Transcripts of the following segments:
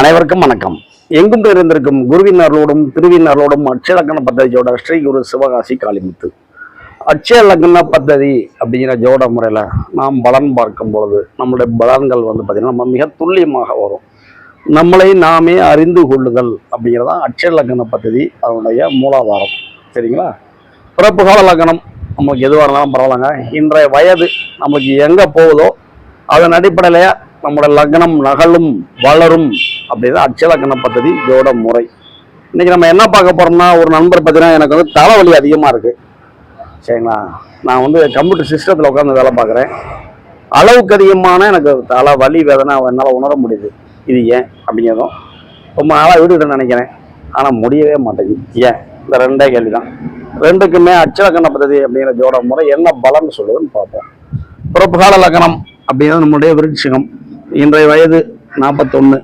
அனைவருக்கும் வணக்கம். எங்கும் இருந்திருக்கும் குருவினர்களோடும் திருவினர்களோடும் அட்சலக்கண பத்ததியோட ஸ்ரீ குரு சிவகாசி காளிமுத்து. அட்சலக்கண பத்ததி அப்படிங்கிற ஜோட முறையில் நாம் பலன் பார்க்கும் பொழுது நம்மளுடைய பலன்கள் வந்து பார்த்திங்கன்னா நம்ம மிக துல்லியமாக வரும். நம்மளை நாமே அறிந்து கொள்ளுதல் அப்படிங்கிறதா அட்சலக்கண பத்ததி அதனுடைய மூலாதாரம். சரிங்களா? பிறப்பு கால லக்கணம் நம்மளுக்கு எதுவாக இருந்தாலும் பரவாயில்லங்க. இன்றைய வயது நமக்கு எங்கே போகுதோ அதன் அடிப்படையில் நம்மளோட லக்னம் நகலும் வளரும் அப்படிதான் அச்சலக்கண பദ്ധதி இதோட முறை. இன்னைக்கு நம்ம என்ன பார்க்க போறோம்னா ஒரு நண்பர் பார்த்தீங்கன்னா எனக்கு வந்து தலைவலி அதிகமாக இருக்கு. சரிங்களா? நான் வந்து கம்ப்யூட்டர் சிஸ்டத்தில் உட்காந்து வேலை பார்க்குறேன். அளவுக்கு அதிகமான எனக்கு தலை வலி வேதனை என்னால் உணர முடியுது. இது ஏன் அப்படிங்கிறதும் ரொம்ப நாளாக வீட்டுக்கிட்ட நினைக்கிறேன். ஆனால் முடியவே மாட்டேங்குது. ஏன்? இந்த ரெண்டே கேள்வி தான் ரெண்டுக்குமே அச்சலக்கண பദ്ധதி அப்படிங்கிற ஜோட முறை என்ன பலன்னு சொல்லுதுன்னு பார்ப்போம். பிறப்பு கால லக்கணம் அப்படிங்கிறது நம்மளுடைய விருட்சகம். இன்றைய வயது நாற்பத்தொன்று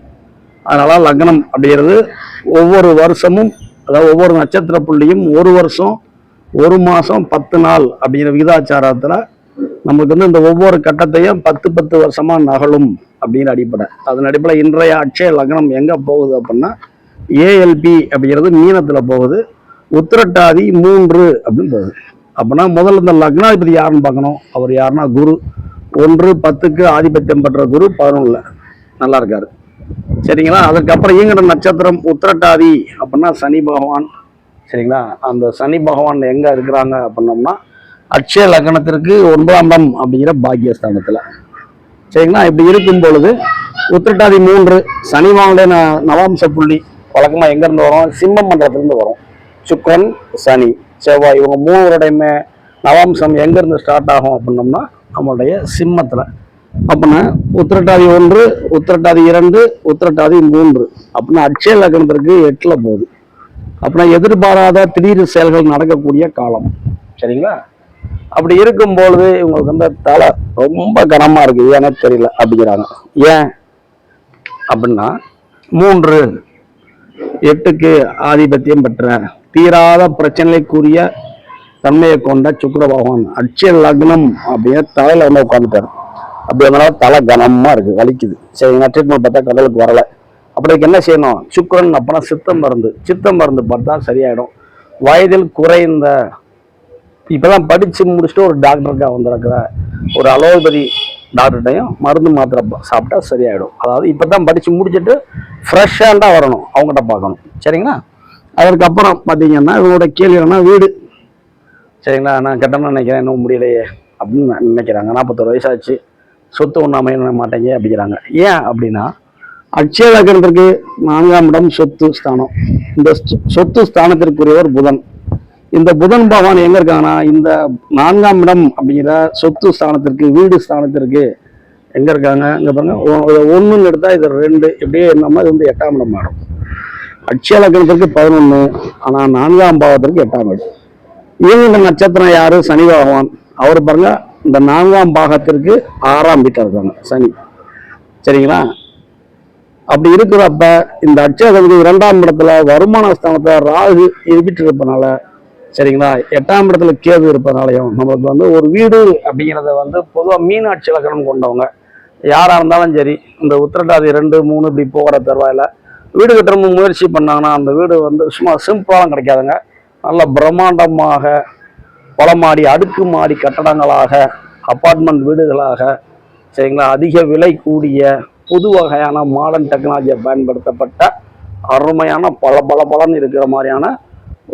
அதனால் லக்னம் அப்படிங்கிறது ஒவ்வொரு வருஷமும் அதாவது ஒவ்வொரு நட்சத்திர புள்ளியும் ஒரு வருஷம் ஒரு மாதம் பத்து நாள் அப்படிங்கிற விகிதாச்சாரத்தில் நமக்கு வந்து இந்த ஒவ்வொரு கட்டத்தையும் பத்து பத்து வருஷமாக நகலும் அப்படிங்கிற அடிப்படை. அதன் அடிப்படை இன்றைய அட்சய லக்னம் எங்கே போகுது அப்படின்னா ஏஎல்பி அப்படிங்கிறது மீனத்தில் போகுது உத்திரட்டாதி மூன்று அப்படின்னு போகுது. அப்படின்னா முதல்ல இந்த லக்னாதிபதி யாருன்னு பார்க்கணும்? அவர் யாருன்னா குரு. ஒன்று பத்துக்கு ஆதிபத்தியம் பெற்ற குரு பதினொன்றில் நல்லா இருக்காரு. சரிங்களா? அதுக்கப்புறம் இயங்குற நட்சத்திரம் உத்திரட்டாதி அப்படின்னா சனி பகவான். சரிங்களா? அந்த சனி பகவான் எங்கே இருக்கிறாங்க அப்படின்னோம்னா அட்சய லக்னத்திற்கு ஒன்பதாம் இடம் அப்படிங்கிற பாக்கியஸ்தானத்தில். சரிங்களா? இப்படி இருக்கும் பொழுது உத்திரட்டாதி மூன்று சனி வாங்கலே நவாம்ச புள்ளி வழக்கமாக எங்கேருந்து வரும்? சிம்ம மண்டலத்திலேருந்து வரும். சுக்கரன் சனி செவ்வாய் இவங்க மூணுடையுமே நவாம்சம் எங்கேருந்து ஸ்டார்ட் ஆகும் அப்படின்னோம்னா நம்மளுடைய சிம்மத்தில். அப்படின்னா உத்திரட்டாதி ஒன்று உத்திரட்டாதி இரண்டு உத்திரட்டாதி மூன்று. அப்படின்னா அட்சய லக்னத்திற்கு எட்டில் போகுது. அப்படின்னா எதிர்பாராத திடீர் செயல்கள் நடக்கக்கூடிய காலம். சரிங்களா? அப்படி இருக்கும் பொழுது இவங்களுக்கு வந்து தலை ரொம்ப கனமாக இருக்குது. ஏன்னா தெரியல அப்படிங்கிறாங்க. ஏன்? அப்படின்னா மூன்று எட்டுக்கு ஆதிபத்தியம் பெற்ற தீராத பிரச்சனைக்குரிய தன்மையை கொண்ட சுக்கிர பகவான் அட்சய லக்னம் அப்படியே தலையில வந்து உட்காந்துட்டாரு அப்படி அதனால தலை கனமா இருக்கு வலிக்குது. சரிங்களா ட்ரீட்மெண்ட் பார்த்தா கடலுக்கு வரல. அப்படிக்கு என்ன செய்யணும்? சுக்கரன் அப்படின்னா சித்த மருந்து. சித்த மருந்து பார்த்தா சரியாயிடும். வயதில் குறைந்த இப்பதான் படித்து முடிச்சுட்டு ஒரு டாக்டருக்காக வந்திருக்கிற ஒரு அலோபதி டாக்டர்கிட்டையும் மருந்து மாத்திரை சாப்பிட்டா சரியாயிடும். அதாவது இப்போ தான் படித்து முடிச்சுட்டு ஃப்ரெஷ்ஷாண்டாக வரணும் அவங்ககிட்ட பார்க்கணும். சரிங்களா? அதற்கப்புறம் பார்த்தீங்கன்னா இவங்களோட கேள்வி என்னன்னா வீடு. சரிங்களா? நான் கட்டணம் நினைக்கிறேன். இன்னும் முடியலையே அப்படின்னு நினைக்கிறாங்க. நாற்பத்தோரு வயசாச்சு. சொத்து ஒன்றும் அமைய மாட்டேங்க அப்படிங்கிறாங்க. ஏன் அப்படின்னா அட்சய லக்னத்திற்கு நான்காம் இடம் சொத்து ஸ்தானம். இந்த சொத்து ஸ்தானத்திற்குரியவர் புதன். இந்த புதன் பகவான் எங்க இருக்காங்கன்னா இந்த நான்காம் இடம் அப்படிங்கிற சொத்து ஸ்தானத்திற்கு வீடு ஸ்தானத்திற்கு எங்க இருக்காங்க? இங்க பாருங்க. ஒன்றுன்னு எடுத்தா இது ரெண்டு. இப்படியே என்னமா இது வந்து எட்டாம் இடம் மாறும் அட்சய லக்னத்திற்கு பதினொன்று ஆனால் நான்காம் பாவத்திற்கு எட்டாம் இடம். இவங்க நட்சத்திரம் யாரு? சனி பகவான். அவர் பாருங்க இந்த நான்காம் பாகத்திற்கு ஆறாம் வீட்டில் இருக்காங்க சனி. சரிங்களா? அப்படி இருக்கிறப்ப இந்த அட்சயத்துக்கு இரண்டாம் இடத்துல வருமான ஸ்தானத்தை ராகு இருப்பிட்டு இருப்பனால சரிங்களா? எட்டாம் இடத்துல கேது இருப்பதனாலையும் நம்மளுக்கு வந்து ஒரு வீடு அப்படிங்கிறத வந்து பொதுவாக மீனாட்சி லக்கணம் கொண்டவங்க. யாராக இருந்தாலும் சரி இந்த உத்திரட்டாதி ரெண்டு மூணு இப்படி போகிற தருவாயில் வீடு கட்டுற முயற்சி பண்ணாங்கன்னா அந்த வீடு வந்து சும்மா சிம்பிளாக கிடைக்காதுங்க. நல்ல பிரம்மாண்டமாக பல மாடி அடுக்கு மாடி கட்டடங்களாக அப்பார்ட்மெண்ட் வீடுகளாக சரிங்களா? அதிக விலை கூடிய புது வகையான மாடர்ன் டெக்னாலஜியை பயன்படுத்தப்பட்ட அருமையான பல பல பலன் இருக்கிற மாதிரியான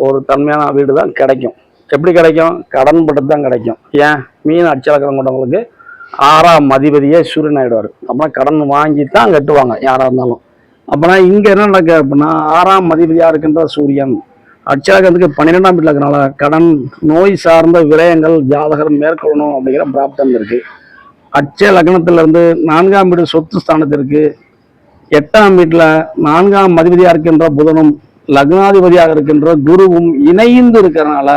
ஒரு தன்மையான வீடு தான் கிடைக்கும். எப்படி கிடைக்கும்? கடன் பட்டு தான் கிடைக்கும். ஏன்? மீன் அச்சலக்கணம் கொண்டவங்களுக்கு ஆறாம் அதிபதியே சூரியன் ஆகிடுவார் அப்புறம் கடன் வாங்கி தான் கட்டுவாங்க யாராக இருந்தாலும். அப்போனா இங்கே என்ன நடக்கு அப்படின்னா ஆறாம் அதிபதியாக இருக்கின்ற சூரியன். அச்சலக்கணத்துக்கு பன்னிரெண்டாம் வீட்டில் இருக்கிறனால கடன் நோய் சார்ந்த விரயங்கள் ஜாதகர் மேற்கொள்ளணும் அப்படிங்கிற பிராப்தம் இருக்குது அச்சய லக்னத்திலிருந்து நான்காம் வீடு சொத்து ஸ்தானத்திற்கு எட்டாம் வீட்டில் நான்காம் அதிபதியாக இருக்கின்ற புதனும் லக்னாதிபதியாக இருக்கின்ற குருவும் இணைந்து இருக்கிறனால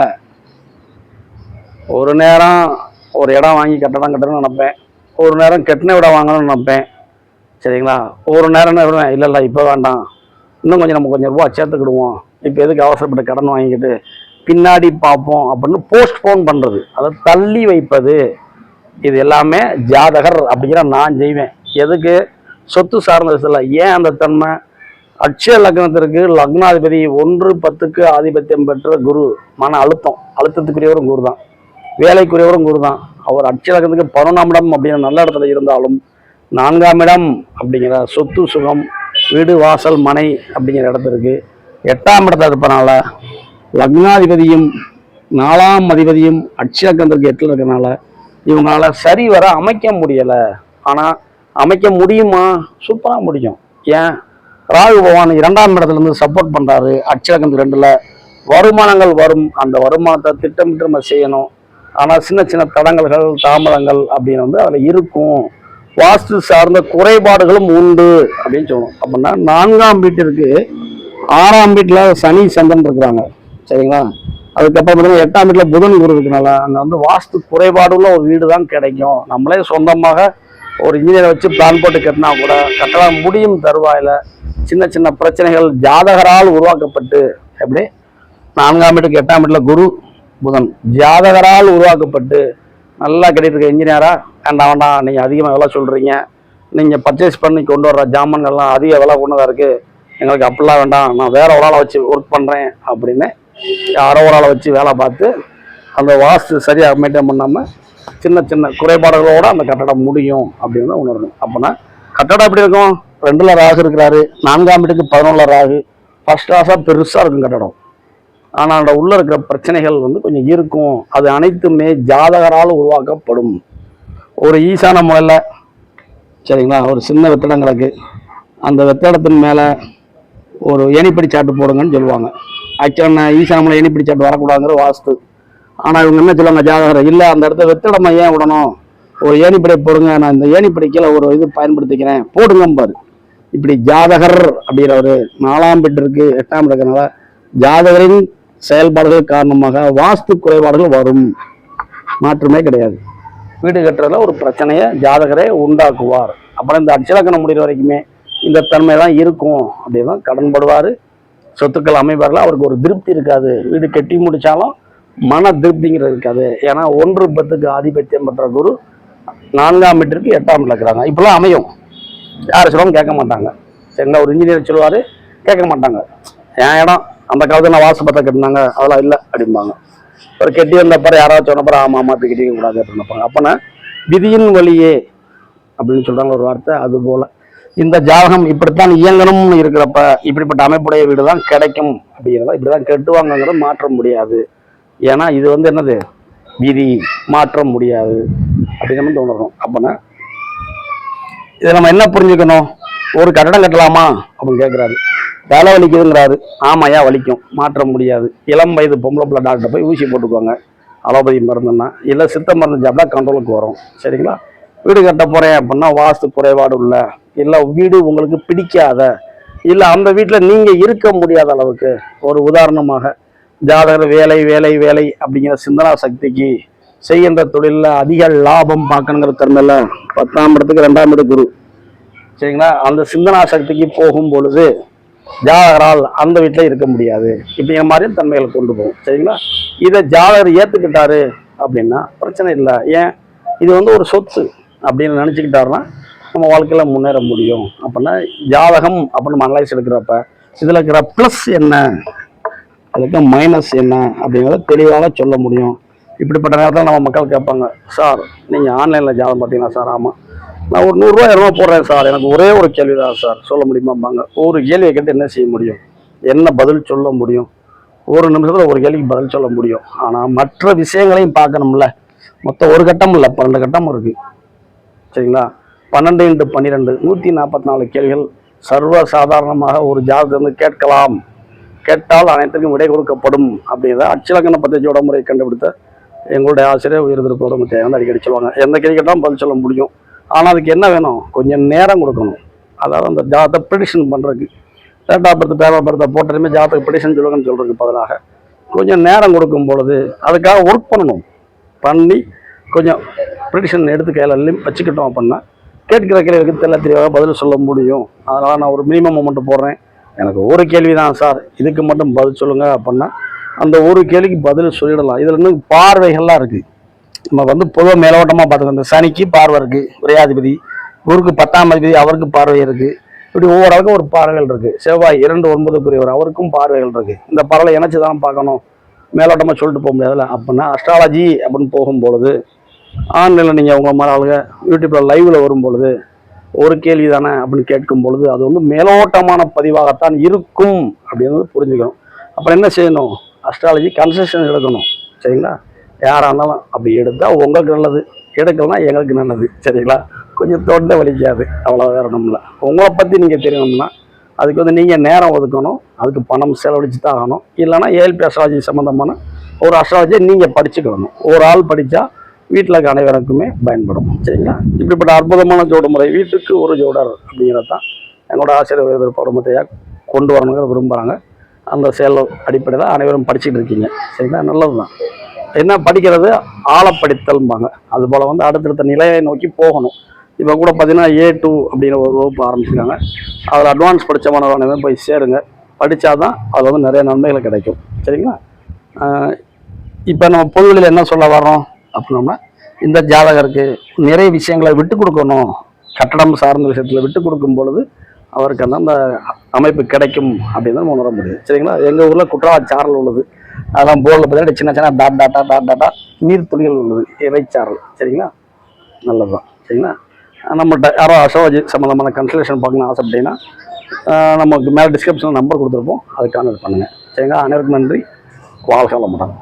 ஒரு நேரம் ஒரு இடம் வாங்கி கட்டடம் கட்டணும்னு நினப்பேன். ஒரு நேரம் கட்டின விட வாங்கணும்னு நினைப்பேன். சரிங்களா? ஒரு நேரம் என்ன இல்லை இல்லை இப்போ வேண்டாம். இன்னும் கொஞ்சம் நம்ம கொஞ்சம் ரூபா சேர்த்துக்கிடுவோம். இப்போ எதுக்கு அவசரப்பட்டு கடன் வாங்கிக்கிட்டு பின்னாடி பார்ப்போம் அப்படின்னு போஸ்ட்போன் பண்ணுறது அதை தள்ளி வைப்பது. இது எல்லாமே ஜாதகர் அப்படிங்கிற நான் செய்வேன். எதுக்கு? சொத்து சார்ந்த விஷயத்தில். ஏன் அந்த தன்மை? அட்சய லக்னத்திற்கு லக்னாதிபதி ஒன்று பத்துக்கு ஆதிபத்தியம் பெற்ற குரு. மன அழுத்தம். அழுத்தத்துக்குரியவரும் குரு தான் வேலைக்குரியவரும் குரு தான் அவர் அட்சய லக்னத்துக்கு பதினொன்றாம் இடம் அப்படிங்கிற நல்ல இடத்துல இருந்தாலும் நான்காம் இடம் அப்படிங்கிற சொத்து சுகம் வீடு வாசல் மனை அப்படிங்கிற இடத்திற்கு எட்டாம் இடத்துல இருப்பனால லக்னாதிபதியும் நாலாம் அதிபதியும் அட்சய எட்டில் இருக்கறனால இவங்களால சரிவர அமைக்க முடியலை. ஆனால் அமைக்க முடியுமா? சூப்பராக முடியும். ஏன்? ராகு பகவான் இரண்டாம் இடத்துல இருந்து சப்போர்ட் பண்ணுறாரு அட்சலகம் ரெண்டில் வருமானங்கள் வரும். அந்த வருமானத்தை திட்டமிட்டு நம்ம செய்யணும். ஆனால் சின்ன சின்ன தடங்கல்கள் தாமதங்கள் அப்படின்னு வந்து அதில் இருக்கும். வாஸ்து சார்ந்த குறைபாடுகளும் உண்டு அப்படின்னு சொல்லணும். அப்படின்னா நான்காம் வீட்டிற்கு ஆறாம் வீட்டில் சனி சந்திரன் இருக்கிறாங்க. சரிங்களா? அதுக்கப்புறம் பார்த்தீங்கன்னா எட்டாம் வீட்டில் புதன் குரு இருக்கனால அந்த வந்து வாஸ்து குறைபாடுள்ள ஒரு வீடு தான் கிடைக்கும். நம்மளே சொந்தமாக ஒரு இன்ஜினியரை வச்சு பிளான் போட்டு கட்டினா கூட கட்டலாம் முடியும் தருவாயில். சின்ன சின்ன பிரச்சனைகள் ஜாதகரால் உருவாக்கப்பட்டு எப்படி? நான்காம் வீட்டுக்கு எட்டாம் வீட்டில் குரு புதன். ஜாதகரால் உருவாக்கப்பட்டு நல்லா கிடைத்திருக்க இன்ஜினியராக இன்ஜினியரா? வேண்டாம் வேண்டாம் நீங்கள் அதிகமாக விலை சொல்கிறீங்க நீங்கள் பர்ச்சேஸ் பண்ணி கொண்டு வர்ற ஜாமான்கள்லாம் அதிக விலை கொண்டதாக இருக்குது எங்களுக்கு அப்படிலாம் வேண்டாம். நான் வேற ஒரு ஆளை வச்சு ஒர்க் பண்ணுறேன் அப்படின்னு யாரோ ஒரு ஆளை வச்சு வேலை பார்த்து அந்த வாஸ்து சரியாக மெயின்டைன் பண்ணாமல் சின்ன சின்ன குறைபாடுகளோடு அந்த கட்டடம் முடியும் அப்படின்னு உணரணும். அப்போனா கட்டடம் எப்படி இருக்கும்? ரெண்டுல ராகு இருக்கிறாரு. நான்காம் வீட்டுக்கு பதினொன்றில் ராகு. ஃபர்ஸ்ட் ஹாஸாக பெருசாக இருக்கும் கட்டடம். ஆனால் அந்த உள்ளே இருக்கிற பிரச்சனைகள் வந்து கொஞ்சம் இருக்கும். அது அனைத்துமே ஜாதகரால் உருவாக்கப்படும். ஒரு ஈசான முறையில் சரிங்களா? ஒரு சின்ன வெத்தடம் கிடக்கு. அந்த வெத்தடத்தின் மேலே ஒரு ஏணிப்படி சாட்டு போடுங்கன்னு சொல்லுவாங்க. ஆக்சுவலாக நான் முறை ஏணிப்படி சாட்டு வரக்கூடாதுங்கிற வாஸ்து. ஆனால் இவங்க என்ன சொல்லுவாங்க ஜாதகர் இல்லை அந்த இடத்த வெத்திடமா ஏன் விடணும்? ஒரு ஏணிப்படை போடுங்க நான் இந்த ஏணிப்படை கீழே ஒரு இது பயன்படுத்திக்கிறேன் போடுங்கம்பாரு. இப்படி ஜாதகர் அப்படிங்கிறவர் நாலாம் பெற்றிருக்கு எட்டாம் இருக்கிறனால ஜாதகரின் செயல்பாடுகள் காரணமாக வாஸ்து குறைபாடுகள் வரும். மாற்றமே கிடையாது. வீடு கட்டுறதுல ஒரு பிரச்சனையை ஜாதகரே உண்டாக்குவார். அப்புறம் இந்த அட்சலக்கணம் முடிகிற வரைக்குமே இந்த தன்மை தான் இருக்கும் அப்படின்னா தான் கடன்படுவார். சொத்துக்கள் அமைப்பார்கள் அவருக்கு ஒரு திருப்தி இருக்காது. வீடு கட்டி முடித்தாலும் மன திருப்திங்கிறது இருக்காது. ஏன்னா ஒன்று பத்துக்கு ஆதிபத்தியம் பெற்ற குரு நான்காம் மீட்டருக்கு எட்டாம் மீட்டர் இருக்கிறாங்க. இப்பெல்லாம் அமையும். யார் சொல்லுவாங்க? கேட்க மாட்டாங்க. சரிங்களா ஒரு இன்ஜினியர் சொல்லுவார்? கேட்க மாட்டாங்க. என் இடம் அந்த காலத்தில் நான் வாசு கட்டினாங்க. அதெல்லாம் இல்லை அப்படிம்பாங்க. ஒரு கெட்டி வந்தப்பறம் யாராவது சொன்னப்பறம் ஆமாம் ஆமாம் இப்போ கட்டிக்க கூடாது அப்படின்னப்பாங்க அப்போனா விதியின் வழியே அப்படின்னு சொல்கிறாங்க ஒரு வார்த்தை. அது போல் இந்த ஜாதகம் இப்படித்தான் இயங்கணும்னு இருக்கிறப்ப இப்படிப்பட்ட அமைப்புடைய வீடு தான் கிடைக்கும் அப்படிங்கிறத இப்படிதான் கெட்டுவாங்கங்கிறத மாற்ற முடியாது. ஏன்னா இது வந்து என்னது? விதி மாற்ற முடியாது அப்படின்னு நம்ம தோணுறோம் அப்போனா இதை நம்ம என்ன புரிஞ்சுக்கணும்? ஒரு கட்டடம் கட்டலாமா? அப்படின்னு கேட்குறாரு வேலை வலிக்குதுங்கிறாரு. ஆமாயா வலிக்கும். மாற்ற முடியாது. இளம் வயது பொம்பளை பிள்ளை டாக்டர் போய் ஊசி போட்டுக்குவாங்க அலோபதி மருந்துன்னா இல்லை சித்த மருந்து சாப்பிட்டா கண்ட்ரோலுக்கு வரும். சரிங்களா? வீடு கட்ட போகிறேன் அப்படின்னா வாஸ்து குறைபாடு உள்ள இல்லை வீடு உங்களுக்கு பிடிக்காத இல்லை அந்த வீட்டில் நீங்கள் இருக்க முடியாத அளவுக்கு ஒரு உதாரணமாக ஜாதகர் வேலை வேலை வேலை அப்படிங்கிற சிந்தனா சக்திக்கு செய்கின்ற தொழிலில் அதிக லாபம் பார்க்கணுங்கிற தன்மையில் பத்தாம் இடத்துக்கு ரெண்டாம் இடம் குரு. சரிங்களா? அந்த சிந்தனா சக்திக்கு போகும் பொழுது ஜாதகரால் அந்த வீட்டில் இருக்க முடியாது. இப்படிங்கிற மாதிரி தன்மைகளை கொண்டு போகும். சரிங்களா? இதை ஜாதகர் ஏற்றுக்கிட்டாரு அப்படின்னா பிரச்சனை இல்லை. ஏன்? இது வந்து ஒரு சொத்து அப்படின்னு நினச்சிக்கிட்டாருன்னா நம்ம வாழ்க்கையில் முன்னேற முடியும் அப்படின்னா ஜாதகம் அப்படின்னு அனலைஸ் எடுக்கிறப்ப இதில் இருக்கிற ப்ளஸ் என்ன? அதுக்கு மைனஸ் என்ன? அப்படிங்கிறத தெளிவாக சொல்ல முடியும். இப்படிப்பட்ட நேரத்தில் நம்ம மக்கள் கேட்பாங்க சார் நீங்கள் ஆன்லைனில் ஜாதகம் பார்த்தீங்கன்னா சார்? ஆமாம் நான் ஒரு நூறுரூவா இரநூறுவா போடுறேன் சார். எனக்கு ஒரே ஒரு கேள்வி தான் சார். சொல்ல முடியுமாம்பாங்க. ஒரு கேள்வியை கேட்டு என்ன செய்ய முடியும்? என்ன பதில் சொல்ல முடியும்? ஒரு நிமிஷத்தில் ஒரு கேள்விக்கு பதில் சொல்ல முடியும். ஆனால் மற்ற விஷயங்களையும் பார்க்கணும்ல. மொத்தம் ஒரு கட்டம் இல்லை பன்னெண்டு கட்டம் இருக்குது சரிங்களா? பன்னெண்டு இன்ட்டு பன்னிரெண்டு. நூற்றி நாற்பத்தி நாலு கேள்விகள். சர்வ சாதாரணமாக ஒரு ஜாதகத்திலிருந்து கேட்கலாம். கேட்டால் அனைத்துக்கும் விடை கொடுக்கப்படும் அப்படிங்கிறத அச்சிலக்கண பദ്ധதியோட முறை கண்டுபிடித்த எங்களுடைய ஆசிரியர் உயர்ந்திருப்பவர் வந்து அடிக்கடி சொல்லுவாங்க. எந்த கேள்வி கேட்டாலும் பதில் சொல்ல முடியும். ஆனால் அதுக்கு என்ன வேணும்? கொஞ்சம் நேரம் கொடுக்கணும். அதாவது அந்த ஜாதத்தை ப்ரிடிஷன் பண்ணுறதுக்கு டேட்டா பர்த் டேட் பர்த்தை போட்டதுமே ஜாதக ப்ரிடிஷன் சொல்லுங்கன்னு சொல்கிறதுக்கு பதிலாக கொஞ்சம் நேரம் கொடுக்கும் பொழுது அதுக்காக ஒர்க் பண்ணணும். பண்ணி கொஞ்சம் ப்ரிடிஷன் எடுத்து கையில் வச்சுக்கிட்டோம் அப்படின்னா கேட்கிற கேள்விக்கு தெல்ல தெளிவாக பதில் சொல்ல முடியும். அதனால் நான் ஒரு மினிமம் அமௌண்ட் போடுறேன். எனக்கு ஒரு கேள்வி தான் சார். இதுக்கு மட்டும் பதில் சொல்லுங்கள் அப்படின்னா அந்த ஒரு கேள்விக்கு பதில் சொல்லிடலாம். இதில் இன்னும் பார்வைகள்லாம் இருக்குது நம்ம வந்து பொதுவாக மேலோட்டமாக பார்த்துக்கோங்க இந்த சனிக்கு பார்வை இருக்குது விரையாதிபதி. குருக்கு பத்தாம் அதிபதி அவருக்கு பார்வை இருக்குது இப்படி ஒவ்வொரு ஆளுக்கும் ஒரு பார்வைகள் இருக்குது செவ்வாய் இரண்டு ஒன்பதுக்குரியவர் அவருக்கும் பார்வைகள் இருக்குது இந்த பறவை இணைச்சி தான் பார்க்கணும். மேலோட்டமாக சொல்லிட்டு போக முடியாதுல்ல. அப்படின்னா அஸ்ட்ராலஜி அப்படின்னு போகும்பொழுது ஆன்லைனில் நீங்கள் உங்களை மாதிரி ஆளுங்க யூடியூப்பில் லைவில் வரும் பொழுது ஒரு கேள்வி தானே அப்படின்னு கேட்கும் பொழுது அது வந்து மேலோட்டமான பதிவாகத்தான் இருக்கும் அப்படின்றது புரிஞ்சுக்கணும். அப்புறம் என்ன செய்யணும்? அஸ்ட்ராலஜி கன்செஷன் எடுக்கணும். சரிங்களா? யாராக இருந்தாலும் அப்படி எடுத்தால் உங்களுக்கு நல்லது. எடுக்கலனா எங்களுக்கு நல்லது. சரிங்களா? கொஞ்சம் தொண்டை வலிக்காது. அவ்வளோ வேற உங்களை பற்றி நீங்கள் தெரியணும்னா அதுக்கு வந்து நீங்கள் நேரம் ஒதுக்கணும். அதுக்கு பணம் செலவழிச்சு தான் ஆகணும். இல்லைன்னா ஏஎல்பி அஸ்ட்ராலஜி சம்மந்தமான ஒரு அஸ்ட்ராலஜியை நீங்கள் படிச்சுக்கணும். ஒரு ஆள் படித்தா வீட்டில் இருக்க அனைவருக்குமே பயன்படும். சரிங்களா? இப்படிப்பட்ட அற்புதமான ஜோடு முறை வீட்டுக்கு ஒரு ஜோடர் அப்படிங்கிறது தான் என்னோட ஆசிரியர் விருப்பத்தையாக கொண்டு வரணுங்கிற விரும்புகிறாங்க அந்த செயல் அடிப்படையில் அனைவரும் படிச்சுட்டு இருக்கீங்க. சரிங்களா? நல்லது தான் என்ன படிக்கிறது? ஆழப்படித்தல்பாங்க அதுபோல் வந்து அடுத்தடுத்த நிலையை நோக்கி போகணும். இப்போ கூட பார்த்தீங்கன்னா ஏ டூ அப்படிங்கிற ஒரு வகுப்பு ஆரம்பிச்சிருக்காங்க. அதில் அட்வான்ஸ் படித்த மாணவர்கள் போய் சேருங்க. படித்தா தான் அதில் வந்து நிறைய நன்மைகள் கிடைக்கும். சரிங்களா? இப்போ நம்ம பொதுவெளியில் என்ன சொல்ல வர்றோம்? அப்படின்னோம்னா இந்த ஜாதகருக்கு நிறைய விஷயங்களை விட்டு கொடுக்கணும். கட்டடம் சார்ந்த விஷயத்தில் விட்டு கொடுக்கும் பொழுது அவருக்கு அந்த அந்த அமைப்பு கிடைக்கும் அப்படின்னு உணர முடியுது சரிங்களா? எங்கள் ஊரில் குற்றாலச்சாரல் உள்ளது. அதெல்லாம் போர்டில் பார்த்தீங்கன்னா சின்ன சின்ன டாட் டாட்டா டாட் டாட்டா நீர் துளிகள் உள்ளது. இறைச்சாரல். சரிங்களா? நல்லது தான் சரிங்களா? நம்மகிட்ட யாரோ அசோஜி சம்மந்தமான கன்சல்டேஷன் பார்க்கணும் ஆசை அப்படின்னா நமக்கு மேலே டிஸ்கிரிப்ஷனில் நம்பர் கொடுத்துருப்போம். அதுக்கான இது பண்ணுங்கள் சரிங்களா? அனைவருக்கும் நன்றி. வாழ்க்கை வளமுடன்.